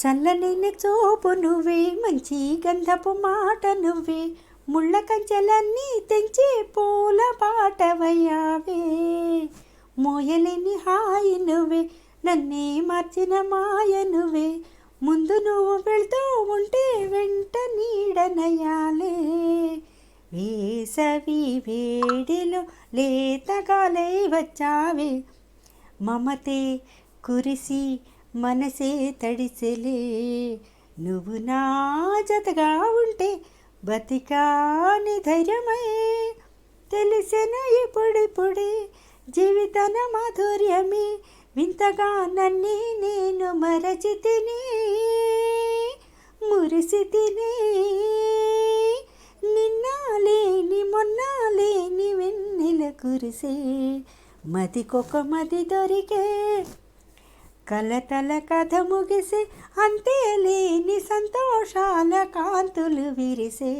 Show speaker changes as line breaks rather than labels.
చల్లని చూపు నువ్వే మంచి గంధపు మాట నువ్వే. ముళ్ళ కంచెలన్నీ తెంచి పూల పాటవయ్యావే. మోయలేని హాయి నువ్వే నన్నే మార్చిన మాయ నువ్వే. ముందు నువ్వు వెళ్తూ ఉంటే వెంట నీడనయాలే. వేసవి వేడిలో లేతగాలై వచ్చావే. మమతే కురిసి మనసే తడిసెలే. నువ్వు నా జతగా ఉంటే బతికాని ధైర్యమై. తెలిసెను ఇప్పుడిప్పుడే జీవితన మాధుర్యమే. వింతగా నన్నే నేను మరచి తిని. మురిసి తిని. నిన్న లేని మొన్న లేని వెన్నెల కురిసే. మదికొక మది దొరికే కలతల కథ ముగిసి అంతే లేని సంతోషాల కాంతులు విరిసే.